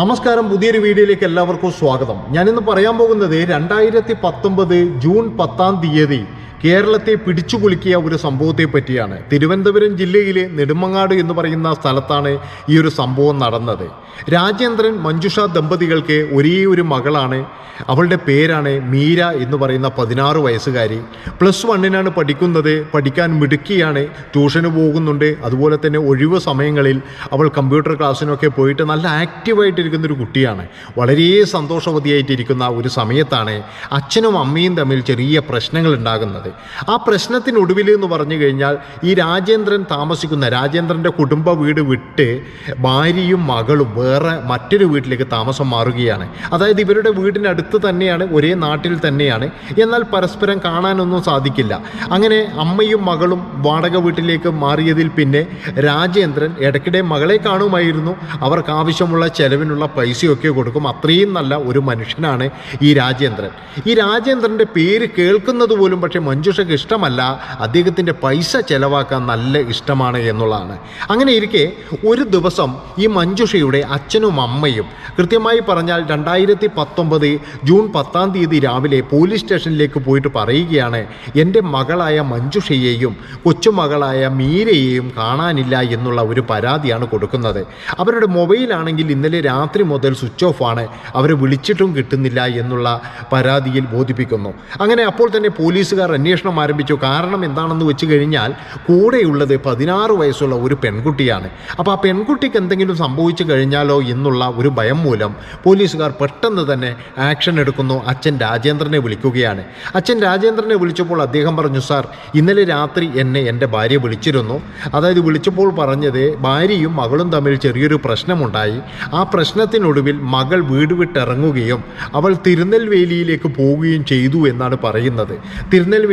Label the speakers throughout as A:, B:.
A: നമസ്കാരം പുതിയൊരു വീഡിയോയിലേക്ക് എല്ലാവർക്കും സ്വാഗതം. ഞാനിന്ന് പറയാൻ പോകുന്നത് രണ്ടായിരത്തി പത്തൊമ്പത് ജൂൺ പത്താം തീയതി കേരളത്തെ പിടിച്ചുകുലുക്കിയ ഒരു സംഭവത്തെ പറ്റിയാണ്. തിരുവനന്തപുരം ജില്ലയിലെ നെടുമങ്ങാട് എന്ന് പറയുന്ന സ്ഥലത്താണ് ഈ ഒരു സംഭവം നടന്നത്. രാജേന്ദ്രൻ മഞ്ജുഷ ദമ്പതികൾക്ക് ഒരേ ഒരു മകളാണ്. അവളുടെ പേരാണ് മീര എന്ന് പറയുന്ന പതിനാറ് വയസ്സുകാരി. പ്ലസ് വണ്ണിനാണ് പഠിക്കുന്നത്. പഠിക്കാൻ മിടുക്കിയാണ്. ട്യൂഷന് പോകുന്നുണ്ട്. അതുപോലെ തന്നെ ഒഴിവ് സമയങ്ങളിൽ അവൾ കമ്പ്യൂട്ടർ ക്ലാസ്സിനൊക്കെ പോയിട്ട് നല്ല ആക്റ്റീവായിട്ടിരിക്കുന്ന ഒരു കുട്ടിയാണ്. വളരെ സന്തോഷവതിയായിട്ടിരിക്കുന്ന ഒരു സമയത്താണ് അച്ഛനും അമ്മയും തമ്മിൽ ചെറിയ പ്രശ്നങ്ങൾ ഉണ്ടാകുന്നത് ആ പ്രശ്നത്തിനൊടുവിൽ എന്ന് പറഞ്ഞു കഴിഞ്ഞാൽ ഈ രാജേന്ദ്രൻ താമസിക്കുന്ന രാജേന്ദ്രന്റെ കുടുംബ വീട് വിട്ട് ഭാര്യയും മകളും വേറെ മറ്റൊരു വീട്ടിലേക്ക് താമസം മാറുകയാണ്. അതായത് ഇവരുടെ വീടിനടുത്ത് തന്നെയാണ് ഒരേ നാട്ടിൽ തന്നെയാണ്. എന്നാൽ പരസ്പരം കാണാനൊന്നും സാധിക്കില്ല. അങ്ങനെ അമ്മയും മകളും വാടക വീട്ടിലേക്ക് മാറിയതിൽ പിന്നെ രാജേന്ദ്രൻ ഇടയ്ക്കിടെ മകളെ കാണുമായിരുന്നു. അവർക്ക് ആവശ്യമുള്ള ചെലവിനുള്ള പൈസയൊക്കെ കൊടുക്കും. അത്രയും നല്ല ഒരു മനുഷ്യനാണ് ഈ രാജേന്ദ്രൻ. ഈ രാജേന്ദ്രന്റെ പേര് കേൾക്കുന്നത് പോലും പക്ഷേ മഞ്ജുഷയ്ക്ക് ഇഷ്ടമല്ല അദ്ദേഹത്തിന്റെ പൈസ ചിലവാക്കാൻ നല്ല ഇഷ്ടമാണ് എന്നുള്ളതാണ്. അങ്ങനെ ഇരിക്കെ ഒരു ദിവസം ഈ മഞ്ജുഷയുടെ അച്ഛനും അമ്മയും കൃത്യമായി പറഞ്ഞാൽ രണ്ടായിരത്തി പത്തൊമ്പത് ജൂൺ പത്താം തീയതി രാവിലെ പോലീസ് സ്റ്റേഷനിലേക്ക് പോയിട്ട് പറയുകയാണ് എന്റെ മകളായ മഞ്ജുഷയെയും കൊച്ചുമകളായ മീരയെയും കാണാനില്ല എന്നുള്ള ഒരു പരാതിയാണ് കൊടുക്കുന്നത്. അവരുടെ മൊബൈലാണെങ്കിൽ ഇന്നലെ രാത്രി മുതൽ സ്വിച്ച് ഓഫ് ആണ്. അവരെ വിളിച്ചിട്ടും കിട്ടുന്നില്ല എന്നുള്ള പരാതിയിൽ ബോധിപ്പിക്കുന്നു. അങ്ങനെ അപ്പോൾ തന്നെ പോലീസുകാർ അന്വേഷണം ആരംഭിച്ചു. കാരണം എന്താണെന്ന് വെച്ച് കഴിഞ്ഞാൽ കൂടെയുള്ളത് പതിനാറ് വയസ്സുള്ള ഒരു പെൺകുട്ടിയാണ്. അപ്പോൾ ആ പെൺകുട്ടിക്ക് എന്തെങ്കിലും സംഭവിച്ചു കഴിഞ്ഞാലോ എന്നുള്ള ഒരു ഭയം മൂലം പോലീസുകാർ പെട്ടെന്ന് തന്നെ ആക്ഷൻ എടുക്കുന്നു. അച്ഛൻ രാജേന്ദ്രനെ വിളിക്കുകയാണ്. അച്ഛൻ രാജേന്ദ്രനെ വിളിച്ചപ്പോൾ അദ്ദേഹം പറഞ്ഞു സാർ ഇന്നലെ രാത്രി എന്നെ എന്റെ ഭാര്യ വിളിച്ചിരുന്നു. അതായത് വിളിച്ചപ്പോൾ പറഞ്ഞത് ഭാര്യയും മകളും തമ്മിൽ ചെറിയൊരു പ്രശ്നമുണ്ടായി. ആ പ്രശ്നത്തിനൊടുവിൽ മകൾ വീട് വിട്ടിറങ്ങുകയും അവൾ തിരുനെൽവേലിയിലേക്ക് പോവുകയും ചെയ്തു എന്നാണ് പറയുന്നത്.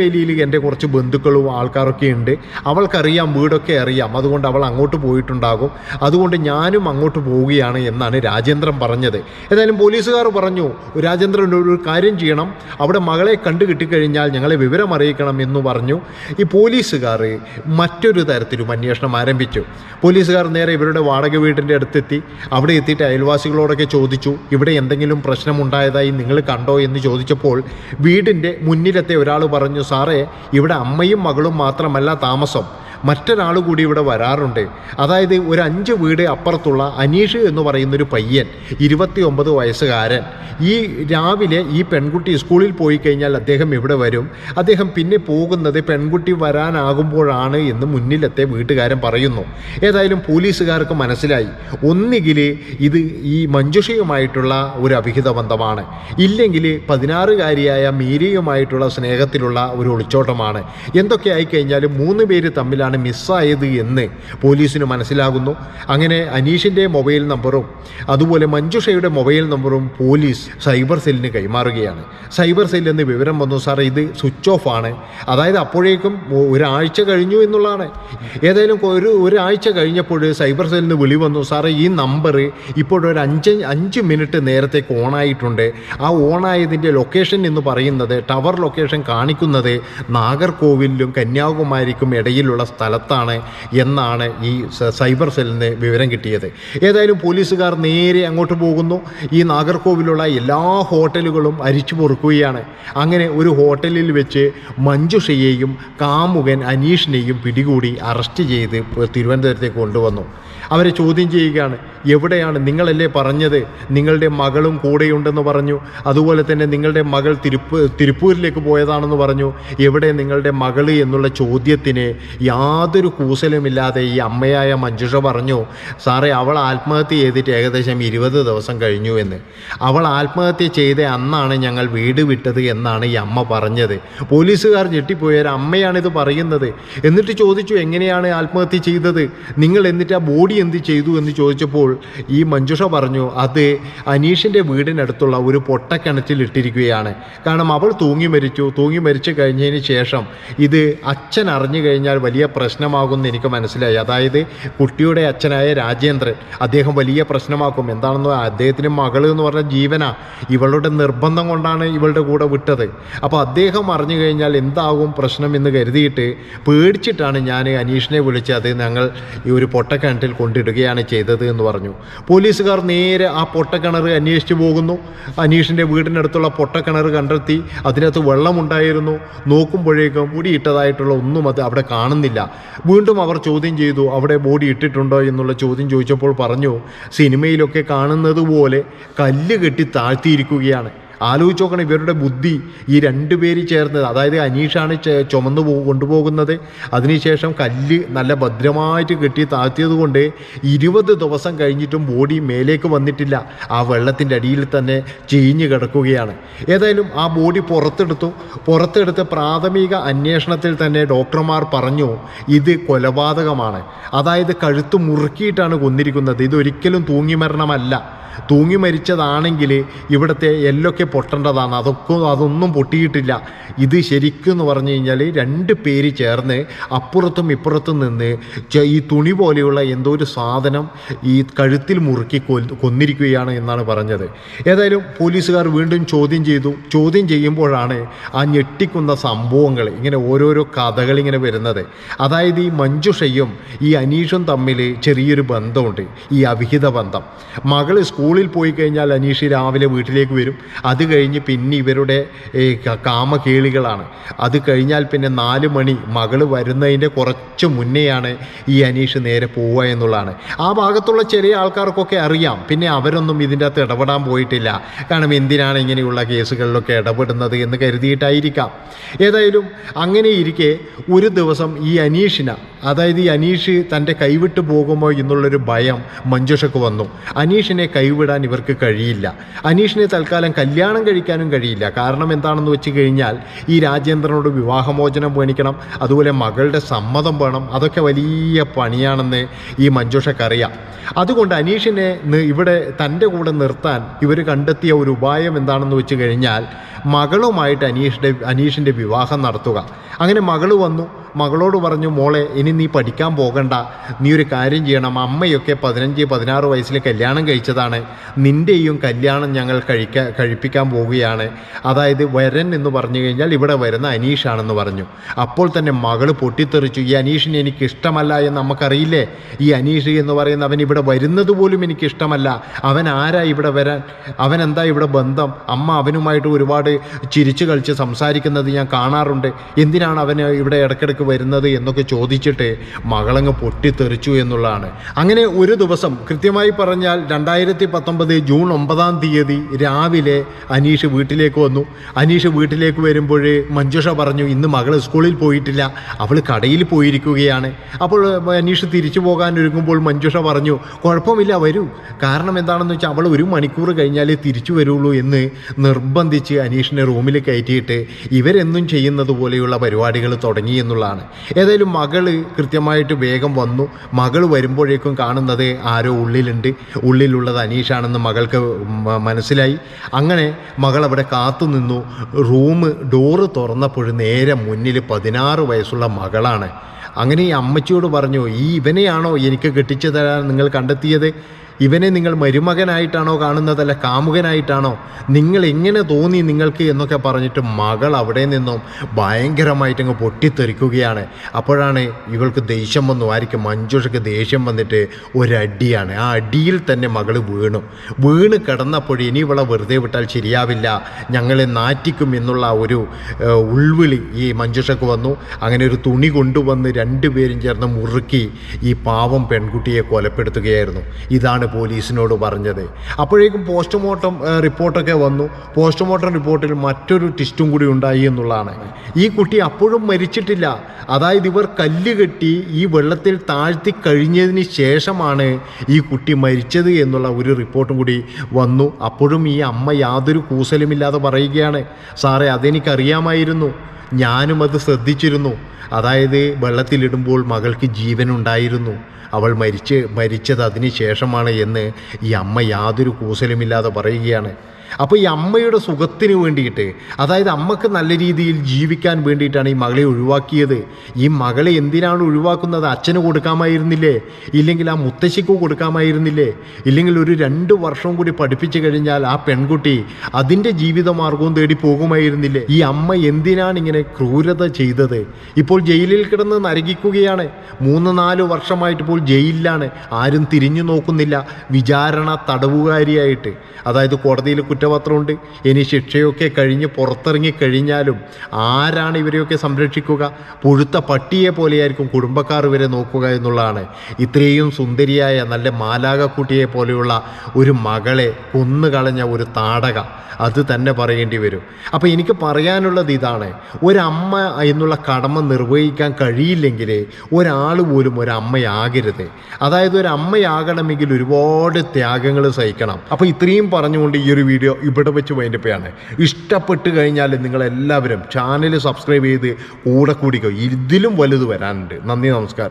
A: തിരുനെൽവേലിയിൽ എന്റെ കുറച്ച് ബന്ധുക്കളും ആൾക്കാരൊക്കെ ഉണ്ട്. അവൾക്കറിയാം വീടൊക്കെ അറിയാം. അതുകൊണ്ട് അവൾ അങ്ങോട്ട് പോയിട്ടുണ്ടാകും. അതുകൊണ്ട് ഞാനും അങ്ങോട്ട് പോവുകയാണ് എന്നാണ് രാജേന്ദ്രൻ പറഞ്ഞത്. ഏതായാലും പോലീസുകാർ പറഞ്ഞു രാജേന്ദ്രൻ ഒരു കാര്യം ചെയ്യണം. അവിടെ മകളെ കണ്ടു കിട്ടിക്കഴിഞ്ഞാൽ ഞങ്ങളെ വിവരം അറിയിക്കണം എന്ന് പറഞ്ഞു. ഈ പോലീസുകാർ മറ്റൊരു തരത്തിലും അന്വേഷണം ആരംഭിച്ചു. പോലീസുകാർ നേരെ ഇവരുടെ വാടക വീടിന്റെ അടുത്തെത്തി. അവിടെ എത്തിയിട്ട് അയൽവാസികളോടൊക്കെ ചോദിച്ചു ഇവിടെ എന്തെങ്കിലും പ്രശ്നമുണ്ടായതായി നിങ്ങൾ കണ്ടോ? എന്ന് ചോദിച്ചപ്പോൾ വീടിന്റെ മുന്നിലത്തെ ഒരാൾ പറഞ്ഞു സാറേ ഇവിടെ അമ്മയും മകളും മാത്രമല്ല താമസം. മറ്റൊരാൾ കൂടി ഇവിടെ വരാറുണ്ട്. അതായത് ഒരു അഞ്ച് വീട് അപ്പുറത്തുള്ള അനീഷ് എന്ന് പറയുന്നൊരു പയ്യൻ ഇരുപത്തി ഒമ്പത് വയസ്സുകാരൻ. ഈ രാവിലെ ഈ പെൺകുട്ടി സ്കൂളിൽ പോയി കഴിഞ്ഞാൽ അദ്ദേഹം ഇവിടെ വരും. അദ്ദേഹം പിന്നെ പോകുന്നത് പെൺകുട്ടി വരാനാകുമ്പോഴാണ് എന്ന് മുന്നിലത്തെ വീട്ടുകാരൻ പറയുന്നു. ഏതായാലും പോലീസുകാർക്ക് മനസ്സിലായി. ഒന്നുകിൽ ഇത് ഈ മഞ്ജുഷയുമായിട്ടുള്ള ഒരു അഭിഹിത ബന്ധമാണ്. ഇല്ലെങ്കിൽ പതിനാറുകാരിയായ മീരയുമായിട്ടുള്ള സ്നേഹത്തിലുള്ള ഒരു ഒളിച്ചോട്ടമാണ്. എന്തൊക്കെ ആയിക്കഴിഞ്ഞാലും മൂന്ന് പേര് തമ്മിലാണ് മിസ്സായത് എന്ന് പോലീസിന് മനസ്സിലാകുന്നു. അങ്ങനെ അനീഷിന്റെ മൊബൈൽ നമ്പറും അതുപോലെ മഞ്ജുഷയുടെ മൊബൈൽ നമ്പറും പോലീസ് സൈബർ സെല്ലിന് കൈമാറുകയാണ്. സൈബർ സെല്ലിൽ നിന്ന് വിവരം വന്നു. സാർ ഇത് സ്വിച്ച് ഓഫ് ആണ്. അതായത് അപ്പോഴേക്കും ഒരാഴ്ച കഴിഞ്ഞു എന്നുള്ളതാണ്. ഏതായാലും ഒരു ഒരാഴ്ച കഴിഞ്ഞപ്പോൾ സൈബർ സെല്ലിന് വിളി വന്നു. സാറേ ഈ നമ്പർ ഇപ്പോഴൊരു അഞ്ച് അഞ്ച് മിനിറ്റ് നേരത്തേക്ക് ഓണായിട്ടുണ്ട്. ആ ഓണായതിന്റെ ലൊക്കേഷൻ എന്ന് പറയുന്നത് ടവർ ലൊക്കേഷൻ കാണിക്കുന്നത് നാഗർകോവിലിലും കന്യാകുമാരിക്കും ഇടയിലുള്ള സ്ഥലത്താണ് എന്നാണ് ഈ സൈബർ സെല്ലിന് വിവരം കിട്ടിയത്. ഏതായാലും പോലീസുകാർ നേരെ അങ്ങോട്ട് പോകുന്നു. ഈ നാഗർകോവിലുള്ള എല്ലാ ഹോട്ടലുകളും അരിച്ചു പൊറുക്കുകയാണ്. അങ്ങനെ ഒരു ഹോട്ടലിൽ വെച്ച് മഞ്ജുഷയെയും കാമുകൻ അനീഷിനെയും പിടികൂടി അറസ്റ്റ് ചെയ്ത് തിരുവനന്തപുരത്തേക്ക് കൊണ്ടുവന്നു. അവരെ ചോദ്യം ചെയ്യുകയാണ് എവിടെയാണ് നിങ്ങളല്ലേ പറഞ്ഞത്? നിങ്ങളുടെ മകളും കൂടെയുണ്ടെന്ന് പറഞ്ഞു. അതുപോലെ തന്നെ നിങ്ങളുടെ മകൾ തിരുപ്പ് തിരുപ്പൂരിലേക്ക് പോയതാണെന്ന് പറഞ്ഞു. എവിടെ നിങ്ങളുടെ മകൾ എന്നുള്ള ചോദ്യത്തിന് യാതൊരു കൂസലുമില്ലാതെ ഈ അമ്മയായ മഞ്ജുഷ പറഞ്ഞു സാറേ അവൾ ആത്മഹത്യ ചെയ്തിട്ട് ഏകദേശം ഇരുപത് ദിവസം കഴിഞ്ഞു എന്ന്. അവൾ ആത്മഹത്യ ചെയ്ത അന്നാണ് ഞങ്ങൾ വീട് വിട്ടത് എന്നാണ് ഈ അമ്മ പറഞ്ഞത്. പോലീസുകാർ ഞെട്ടിപ്പോയ അമ്മയാണിത് പറയുന്നത്. എന്നിട്ട് ചോദിച്ചു എങ്ങനെയാണ് ആത്മഹത്യ ചെയ്തത്? നിങ്ങൾ എന്നിട്ട് ആ ബോഡി എന്ത് ചെയ്തു എന്ന് ചോദിച്ചപ്പോൾ ഈ മഞ്ജുഷ പറഞ്ഞു അത് അനീഷിന്റെ വീടിനടുത്തുള്ള ഒരു പൊട്ടക്കിണറ്റിൽ ഇട്ടിരിക്കുകയാണ്. കാരണം അവൾ തൂങ്ങി മരിച്ചു. തൂങ്ങി മരിച്ചു കഴിഞ്ഞതിന് ശേഷം ഇത് അച്ഛൻ അറിഞ്ഞു കഴിഞ്ഞാൽ വലിയ പ്രശ്നമാകുമെന്ന് എനിക്ക് മനസ്സിലായി. അതായത് കുട്ടിയുടെ അച്ഛനായ രാജേന്ദ്രൻ അദ്ദേഹം വലിയ പ്രശ്നമാക്കും. എന്താണെന്ന് അദ്ദേഹത്തിന് മകൾ എന്ന് പറഞ്ഞ ജീവന. ഇവളുടെ നിർബന്ധം കൊണ്ടാണ് ഇവളുടെ കൂടെ വിട്ടത്. അപ്പോൾ അദ്ദേഹം അറിഞ്ഞു കഴിഞ്ഞാൽ എന്താകും പ്രശ്നം എന്ന് കരുതിയിട്ട് പേടിച്ചിട്ടാണ് ഞാൻ അനീഷിനെ വിളിച്ച് അത് ഞങ്ങൾ ഈ ഒരു പൊട്ടക്കിണറ്റിൽ കൊണ്ടിടുകയാണ് ചെയ്തത് എന്ന് പറഞ്ഞു. പോലീസുകാർ നേരെ ആ പൊട്ടക്കിണർ അന്വേഷിച്ചു പോകുന്നു. അനീഷിന്റെ വീടിനടുത്തുള്ള പൊട്ടക്കിണർ കണ്ടെത്തി. അതിനകത്ത് വെള്ളമുണ്ടായിരുന്നു. നോക്കുമ്പോഴേക്കും മുടിയിട്ടതായിട്ടുള്ള ഒന്നും അത് അവിടെ കാണുന്നില്ല. വീണ്ടും അവർ ചോദ്യം ചെയ്തു അവിടെ ബോഡി ഇട്ടിട്ടുണ്ടോ? എന്നുള്ള ചോദ്യം ചോദിച്ചപ്പോൾ പറഞ്ഞു സിനിമയിലൊക്കെ കാണുന്നത് പോലെ കല്ല് കെട്ടി താഴ്ത്തിയിരിക്കുകയാണ്. ആലോചിച്ച് നോക്കണം ഇവരുടെ ബുദ്ധി ഈ രണ്ട് പേര് ചേർന്നത്. അതായത് അനീഷാണ് ചുമന്ന് കൊണ്ടുപോകുന്നത്. അതിനുശേഷം കല്ല് നല്ല ഭദ്രമായിട്ട് കെട്ടി താഴ്ത്തിയത് കൊണ്ട് ഇരുപത് ദിവസം കഴിഞ്ഞിട്ടും ബോഡി മേലേക്ക് വന്നിട്ടില്ല. ആ വെള്ളത്തിന്റെ അടിയിൽ തന്നെ ചീഞ്ഞ് കിടക്കുകയാണ്. ഏതായാലും ആ ബോഡി പുറത്തെടുത്തു. പുറത്തെടുത്ത് പ്രാഥമിക അന്വേഷണത്തിൽ തന്നെ ഡോക്ടർമാർ പറഞ്ഞു ഇത് കൊലപാതകമാണ്. അതായത് കഴുത്ത് മുറുക്കിയിട്ടാണ് കൊന്നിരിക്കുന്നത്. ഇതൊരിക്കലും തൂങ്ങി മരണമല്ല തൂങ്ങി മരിച്ചതാണെങ്കിൽ ഇവിടുത്തെ എല്ലൊക്കെ പൊട്ടേണ്ടതാണ്. അതൊക്കെ അതൊന്നും പൊട്ടിയിട്ടില്ല. ഇത് ശരിക്കും എന്ന് പറഞ്ഞു കഴിഞ്ഞാൽ രണ്ട് പേര് ചേർന്ന് അപ്പുറത്തും ഇപ്പുറത്തും നിന്ന് ഈ തുണി പോലെയുള്ള എന്തോ ഒരു സാധനം ഈ കഴുത്തിൽ മുറുക്കി കൊന്നിരിക്കുകയാണ് എന്നാണ് പറഞ്ഞത്. ഏതായാലും പോലീസുകാർ വീണ്ടും ചോദ്യം ചെയ്തു. ചോദ്യം ചെയ്യുമ്പോഴാണ് ആ ഞെട്ടിക്കുന്ന സംഭവങ്ങൾ ഇങ്ങനെ ഓരോരോ കഥകൾ ഇങ്ങനെ വരുന്നത്. അതായത് ഈ മഞ്ജുഷയും ഈ അനീഷും തമ്മിൽ ചെറിയൊരു ബന്ധമുണ്ട്. ഈ അവിഹിത ബന്ധം. മകൾ സ്കൂളിൽ പോയി കഴിഞ്ഞാൽ അനീഷി രാവിലെ വീട്ടിലേക്ക് വരും. അത് കഴിഞ്ഞ് പിന്നെ ഇവരുടെ കാമകേളികളാണ്. അത് കഴിഞ്ഞാൽ പിന്നെ നാല് മണി മകൾ വരുന്നതിന്റെ കുറച്ച് മുന്നെയാണ് ഈ അനീഷ് നേരെ പോവുക എന്നുള്ളതാണ്. ആ ഭാഗത്തുള്ള ചെറിയ ആൾക്കാർക്കൊക്കെ അറിയാം. പിന്നെ അവരൊന്നും ഇതിന്റെ അകത്ത് ഇടപെടാൻ പോയിട്ടില്ല. കാരണം എന്തിനാണ് ഇങ്ങനെയുള്ള കേസുകളിലൊക്കെ ഇടപെടുന്നത് എന്ന് കരുതിയിട്ടായിരിക്കാം. ഏതായാലും അങ്ങനെ ഇരിക്കെ ഒരു ദിവസം ഈ അനീഷിന അതായത് ഈ അനീഷ് തന്റെ കൈവിട്ട് പോകുമോ എന്നുള്ളൊരു ഭയം മഞ്ജുഷക്ക് വന്നു. അനീഷിനെ കൈവിടാൻ ഇവർക്ക് കഴിയില്ല. അനീഷിനെ തൽക്കാലം കല്യാണം കഴിക്കാനും കഴിയില്ല. കാരണം എന്താണെന്ന് വെച്ച് കഴിഞ്ഞാൽ ഈ രാജേന്ദ്രനോട് വിവാഹമോചനം വേണിക്കണം അതുപോലെ മകളുടെ സമ്മതം വേണം അതൊക്കെ വലിയ പണിയാണെന്ന് ഈ മഞ്ജുഷക്കറിയാം. അതുകൊണ്ട് അനീഷിനെ ഇവിടെ തന്റെ കൂടെ നിർത്താൻ ഇവർ കണ്ടെത്തിയ ഒരു ഉപായം എന്താണെന്ന് വെച്ച് കഴിഞ്ഞാൽ മകളുമായിട്ട് അനീഷിന്റെ അനീഷിന്റെ വിവാഹം നടത്തുക. അങ്ങനെ മകൾ വന്നു. മകളോട് പറഞ്ഞു മോളെ ഇനി നീ പഠിക്കാൻ പോകണ്ട. നീ ഒരു കാര്യം ചെയ്യണം. അമ്മയൊക്കെ പതിനഞ്ച് പതിനാറ് വയസ്സിൽ കല്യാണം കഴിച്ചതാണ്. നിന്റെയും കല്യാണം ഞങ്ങൾ കഴിക്കാൻ കഴിപ്പിക്കാൻ പോവുകയാണ്. അതായത് വരൻ എന്ന് പറഞ്ഞു കഴിഞ്ഞാൽ ഇവിടെ വരുന്ന അനീഷാണെന്ന് പറഞ്ഞു. അപ്പോൾ തന്നെ മകൾ പൊട്ടിത്തെറിച്ചു. ഈ അനീഷിനെ എനിക്ക് ഇഷ്ടമല്ല എന്ന് നമുക്കറിയില്ലേ? ഈ അനീഷ് എന്ന് പറയുന്ന അവൻ ഇവിടെ വരുന്നത് പോലും എനിക്ക് ഇഷ്ടമല്ല. അവൻ ആരാ ഇവിടെ വരാൻ? അവൻ എന്താ ഇവിടെ ബന്ധം? അമ്മ അവനുമായിട്ട് ഒരുപാട് ചിരിച്ചു കളിച്ച് സംസാരിക്കുന്നത് ഞാൻ കാണാറുണ്ട്. എന്തിനാണ് അവന് ഇവിടെ ഇടയ്ക്കിടയ്ക്ക് വരുന്നത് എന്നൊക്കെ ചോദിച്ചിട്ട് മകളങ്ങ് പൊട്ടിത്തെറിച്ചു എന്നുള്ളതാണ്. അങ്ങനെ ഒരു ദിവസം കൃത്യമായി പറഞ്ഞാൽ രണ്ടായിരത്തി പത്തൊമ്പത് ജൂൺ ഒമ്പതാം തീയതി രാവിലെ അനീഷ് വീട്ടിലേക്ക് വന്നു. അനീഷ് വീട്ടിലേക്ക് വരുമ്പോൾ മഞ്ജുഷ പറഞ്ഞു ഇന്ന് മകൾ സ്കൂളിൽ പോയിട്ടില്ല. അവൾ കടയിൽ പോയിരിക്കുകയാണ്. അപ്പോൾ അനീഷ് തിരിച്ചു പോകാൻ ഒരുങ്ങുമ്പോൾ മഞ്ജുഷ പറഞ്ഞു കുഴപ്പമില്ല വരൂ. കാരണം എന്താണെന്ന് വെച്ചാൽ അവൾ ഒരു മണിക്കൂർ കഴിഞ്ഞാലേ തിരിച്ചു വരുള്ളൂ എന്ന് നിർബന്ധിച്ച് അനീഷിനെ റൂമിൽ കയറ്റിയിട്ട് ഇവരെന്നും ചെയ്യുന്നത് പോലെയുള്ള പരിപാടികൾ തുടങ്ങി എന്നുള്ളതാണ്. ഏതായാലും മകൾ കൃത്യമായിട്ട് വേഗം വന്നു. മകൾ വരുമ്പോഴേക്കും കാണുന്നത് ആരോ ഉള്ളിലുണ്ട്. ഉള്ളിലുള്ളത് അനീഷാണെന്ന് മകൾക്ക് മനസ്സിലായി. അങ്ങനെ മകൾ അവിടെ കാത്തു നിന്നു. റൂം ഡോറ് തുറന്നപ്പോൾ നേരെ മുന്നിൽ പതിനാറ് വയസ്സുള്ള മകളാണ്. അങ്ങനെ ഈ അമ്മച്ചിയോട് പറഞ്ഞു ഈ ഇവനെയാണോ എനിക്ക് കെട്ടിച്ചു തരാൻ നിങ്ങൾ കണ്ടെത്തിയത്? ഇവനെ നിങ്ങൾ മരുമകനായിട്ടാണോ അല്ല കാമുകനായിട്ടാണോ? നിങ്ങൾ എങ്ങനെ തോന്നി നിങ്ങൾക്ക് എന്നൊക്കെ പറഞ്ഞിട്ട് മകൾ അവിടെ നിന്നും ഭയങ്കരമായിട്ട് അങ്ങ് പൊട്ടിത്തെറിക്കുകയാണ്. അപ്പോഴാണ് ഇവൾക്ക് ദേഷ്യം വന്നു. ആയിരിക്കും മഞ്ജുഷയ്ക്ക് ദേഷ്യം വന്നിട്ട് ഒരടിയാണ്. ആ അടിയിൽ തന്നെ മകൾ വീണു. വീണ് കിടന്നപ്പോൾ ഇനി ഇവളെ വെറുതെ വിട്ടാൽ ശരിയാവില്ല. ഞങ്ങളെ നാറ്റിക്കും എന്നുള്ള ഒരു ഉൾവിളി ഈ മഞ്ജുഷയ്ക്ക് വന്നു. അങ്ങനെ ഒരു തുണി കൊണ്ടുവന്ന് രണ്ടുപേരും ചേർന്ന് മുറുക്കി ഈ പാവം പെൺകുട്ടിയെ കൊലപ്പെടുത്തുകയായിരുന്നു. ഇതാണ് പോലീസിനോട് പറഞ്ഞത്. അപ്പോഴേക്കും പോസ്റ്റ്മോർട്ടം റിപ്പോർട്ടൊക്കെ വന്നു. പോസ്റ്റ്മോർട്ടം റിപ്പോർട്ടിൽ മറ്റൊരു ട്വിസ്റ്റും കൂടി ഉണ്ടായി എന്നുള്ളതാണ്. ഈ കുട്ടി അപ്പോഴും മരിച്ചിട്ടില്ല. അതായത് ഇവർ കല്ല് കെട്ടി ഈ വെള്ളത്തിൽ താഴ്ത്തി കഴിഞ്ഞതിന് ശേഷമാണ് ഈ കുട്ടി മരിച്ചത് എന്നുള്ള ഒരു റിപ്പോർട്ടും കൂടി വന്നു. അപ്പോഴും ഈ അമ്മ യാതൊരു കൂസലുമില്ലാതെ പറയുകയാണ് സാറേ അതെനിക്കറിയാമായിരുന്നു. ഞാനും അത് ശ്രദ്ധിച്ചിരുന്നു. അതായത് വെള്ളത്തിലിടുമ്പോൾ മകൾക്ക് ജീവനുണ്ടായിരുന്നു. അവൾ മരിച്ച് മരിച്ചത് അതിന് ശേഷമാണ് എന്ന് ഈ അമ്മ യാതൊരു കൂസലുമില്ലാതെ പറയുകയാണ്. അപ്പോൾ ഈ അമ്മയുടെ സുഖത്തിന് വേണ്ടിയിട്ട് അതായത് അമ്മയ്ക്ക് നല്ല രീതിയിൽ ജീവിക്കാൻ വേണ്ടിയിട്ടാണ് ഈ മകളെ ഒഴിവാക്കിയത്. ഈ മകളെ എന്തിനാണ് ഒഴിവാക്കുന്നത്? അച്ഛന് കൊടുക്കാമായിരുന്നില്ലേ? ഇല്ലെങ്കിൽ ആ മുത്തശ്ശിക്ക് കൊടുക്കാമായിരുന്നില്ലേ? ഇല്ലെങ്കിൽ ഒരു രണ്ട് വർഷം കൂടി പഠിപ്പിച്ചു കഴിഞ്ഞാൽ ആ പെൺകുട്ടി അതിന്റെ ജീവിതമാർഗവും തേടി പോകുമായിരുന്നില്ലേ? ഈ അമ്മ എന്തിനാണ് ഇങ്ങനെ ക്രൂരത ചെയ്തത്? ഇപ്പോൾ ജയിലിൽ കിടന്ന് നരകിക്കുകയാണ്. മൂന്ന് നാല് വർഷമായിട്ട് ഇപ്പോൾ ജയിലിലാണ്. ആരും തിരിഞ്ഞു നോക്കുന്നില്ല. വിചാരണ തടവുകാരിയായിട്ട്. അതായത് കോടതിയിൽ കുറ്റപത്രമുണ്ട്. ഇനി ശിക്ഷയൊക്കെ കഴിഞ്ഞ് പുറത്തിറങ്ങി കഴിഞ്ഞാലും ആരാണ് ഇവരെയൊക്കെ സംരക്ഷിക്കുക? പുഴുത്ത പട്ടിയെ പോലെയായിരിക്കും കുടുംബക്കാർ ഇവരെ നോക്കുക എന്നുള്ളതാണ്. ഇത്രയും സുന്ദരിയായ നല്ല മാലാകക്കുട്ടിയെ പോലെയുള്ള ഒരു മകളെ കൊന്നുകളഞ്ഞ ഒരു താടക അത് തന്നെ പറയേണ്ടി വരും. അപ്പോൾ എനിക്ക് പറയാനുള്ളത് ഇതാണ്. ഒരമ്മ എന്നുള്ള കടമ നിർവഹിക്കാൻ കഴിയില്ലെങ്കിൽ ഒരാൾ പോലും ഒരമ്മയാകരുത്. അതായത് ഒരമ്മയാകണമെങ്കിൽ ഒരുപാട് ത്യാഗങ്ങൾ സഹിക്കണം. അപ്പോൾ ഇത്രയും പറഞ്ഞുകൊണ്ട് ഈ ഒരു വീഡിയോ ഇവിടെ വെച്ച് വൈൻഡപ്പാണ് ഇഷ്ടപ്പെട്ട് കഴിഞ്ഞാൽ നിങ്ങളെല്ലാവരും ചാനൽ സബ്സ്ക്രൈബ് ചെയ്ത് കൂടെ കൂടിക്കോ. ഇതിലും വലുത് വരാനുണ്ട്. നന്ദി നമസ്കാരം.